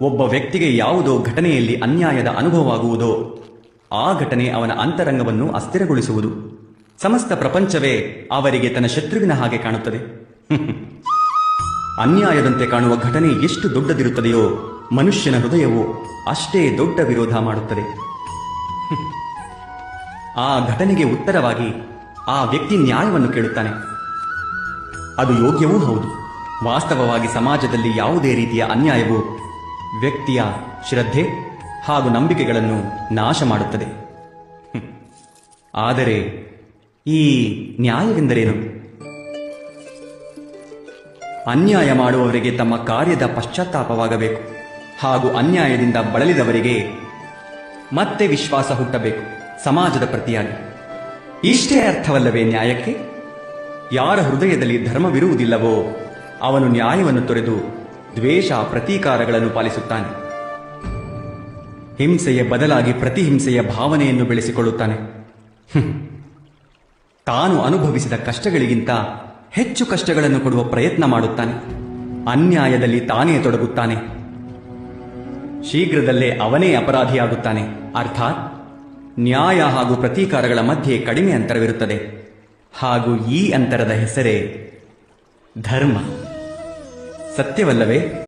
ಒಬ್ಬ ವ್ಯಕ್ತಿಗೆ ಯಾವುದೋ ಘಟನೆಯಲ್ಲಿ ಅನ್ಯಾಯದ ಅನುಭವವಾಗುವುದೋ, ಆ ಘಟನೆ ಅವನ ಅಂತರಂಗವನ್ನು ಅಸ್ಥಿರಗೊಳಿಸುವುದು. ಸಮಸ್ತ ಪ್ರಪಂಚವೇ ಅವರಿಗೆ ತನ್ನ ಶತ್ರುವಿನ ಹಾಗೆ ಕಾಣುತ್ತದೆ. ಅನ್ಯಾಯದಂತೆ ಕಾಣುವ ಘಟನೆ ಎಷ್ಟು ದೊಡ್ಡದಿರುತ್ತದೆಯೋ, ಮನುಷ್ಯನ ಹೃದಯವು ಅಷ್ಟೇ ದೊಡ್ಡ ವಿರೋಧ ಮಾಡುತ್ತದೆ. ಆ ಘಟನೆಗೆ ಉತ್ತರವಾಗಿ ಆ ವ್ಯಕ್ತಿ ನ್ಯಾಯವನ್ನು ಕೇಳುತ್ತಾನೆ. ಅದು ಯೋಗ್ಯವೂ ಹೌದು. ವಾಸ್ತವವಾಗಿ ಸಮಾಜದಲ್ಲಿ ಯಾವುದೇ ರೀತಿಯ ಅನ್ಯಾಯವು ವ್ಯಕ್ತಿಯ ಶ್ರದ್ಧೆ ಹಾಗೂ ನಂಬಿಕೆಗಳನ್ನು ನಾಶ ಮಾಡುತ್ತದೆ. ಆದರೆ ಈ ನ್ಯಾಯವೆಂದರೇನು? ಅನ್ಯಾಯ ಮಾಡುವವರಿಗೆ ತಮ್ಮ ಕಾರ್ಯದ ಪಶ್ಚಾತ್ತಾಪವಾಗಬೇಕು ಹಾಗೂ ಅನ್ಯಾಯದಿಂದ ಬಳಲಿದವರಿಗೆ ಮತ್ತೆ ವಿಶ್ವಾಸ ಹುಟ್ಟಬೇಕು, ಸಮಾಜದ ಪ್ರತಿಯಾಗಿ. ಇಷ್ಟೇ ಅರ್ಥವಲ್ಲವೇ ನ್ಯಾಯಕ್ಕೆ? ಯಾರ ಹೃದಯದಲ್ಲಿ ಧರ್ಮವಿರುವುದಿಲ್ಲವೋ ಅವನು ನ್ಯಾಯವನ್ನು ತೊರೆದು ದ್ವೇಷ ಪ್ರತೀಕಾರಗಳನ್ನು ಪಾಲಿಸುತ್ತಾನೆ. ಹಿಂಸೆಯ ಬದಲಾಗಿ ಪ್ರತಿಹಿಂಸೆಯ ಭಾವನೆಯನ್ನು ಬೆಳೆಸಿಕೊಳ್ಳುತ್ತಾನೆ. ತಾನು ಅನುಭವಿಸಿದ ಕಷ್ಟಗಳಿಗಿಂತ ಹೆಚ್ಚು ಕಷ್ಟಗಳನ್ನು ಕೊಡುವ ಪ್ರಯತ್ನ ಮಾಡುತ್ತಾನೆ. ಅನ್ಯಾಯದಲ್ಲಿ ತಾನೇ ತೊಡಗುತ್ತಾನೆ. ಶೀಘ್ರದಲ್ಲೇ ಅವನೇ ಅಪರಾಧಿಯಾಗುತ್ತಾನೆ. ಅರ್ಥಾತ್ ನ್ಯಾಯ ಹಾಗೂ ಪ್ರತೀಕಾರಗಳ ಮಧ್ಯೆ ಕಡಿಮೆ ಅಂತರವಿರುತ್ತದೆ. ಹಾಗೂ ಈ ಅಂತರದ ಹೆಸರೇ ಧರ್ಮ. ಸತ್ಯವಲ್ಲವೇ?